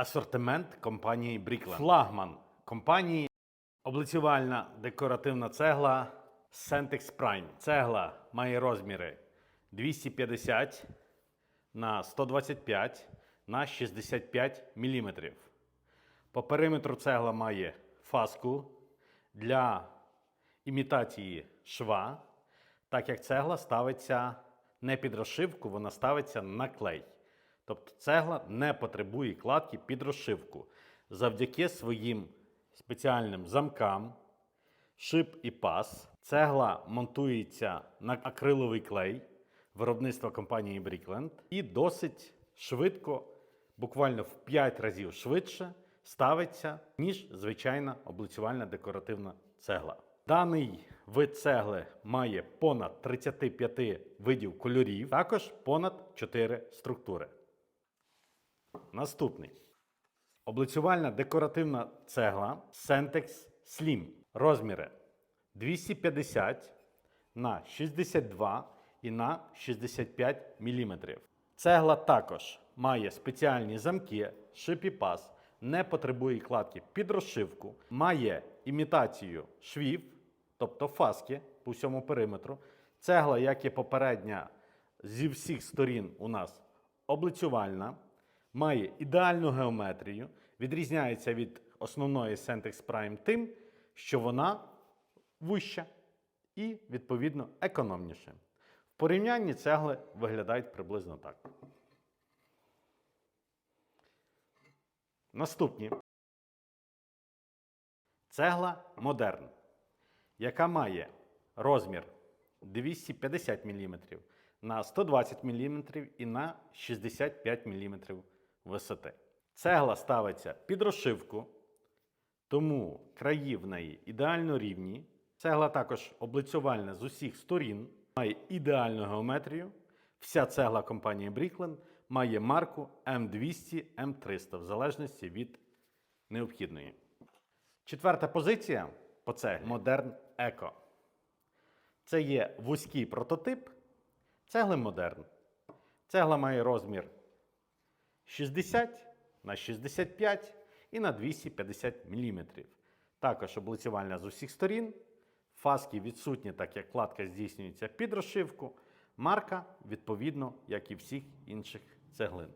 асортимент компанії Brickland. Флагман компанії облицювальна декоративна цегла Centex Prime. Цегла має розміри 250 на 125 на 65 мм. По периметру цегла має фаску для імітації шва, так як цегла ставиться не під розшивку, вона ставиться на клей. Тобто цегла не потребує кладки під розшивку. Завдяки своїм спеціальним замкам, шип і пас, цегла монтується на акриловий клей виробництва компанії Brickland і досить швидко, буквально в 5 разів швидше, ставиться, ніж звичайна облицювальна декоративна цегла. Даний вид цегли має понад 35 видів кольорів, також понад 4 структури. Наступний. Облицювальна декоративна цегла Centex Slim. Розміри 250 на 62 і на 65 мм. Цегла також має спеціальні замки, шип і пас, не потребує кладки під розшивку, має імітацію швів, тобто фаски по всьому периметру. Цегла, як і попередня, зі всіх сторін у нас облицювальна, має ідеальну геометрію, відрізняється від основної Centex Prime тим, що вона вища і, відповідно, економніша. В порівнянні цегли виглядають приблизно так. Наступні. Цегла Модерн, яка має розмір 250 мм на 120 мм і на 65 мм висоти. Цегла ставиться під розшивку, тому краї в неї ідеально рівні. Цегла також облицювальна з усіх сторін, має ідеальну геометрію. Вся цегла компанії Brickland має марку М200, М300 в залежності від необхідної. Четверта позиція по цеглі Modern Eco. Це є вузький прототип цегли Modern. Цегла має розмір 60 на 65 і на 250 мм. Також облицювальна з усіх сторін. Фаски відсутні, так як кладка здійснюється під розшивку. Марка, відповідно, як і всіх інших цеглин.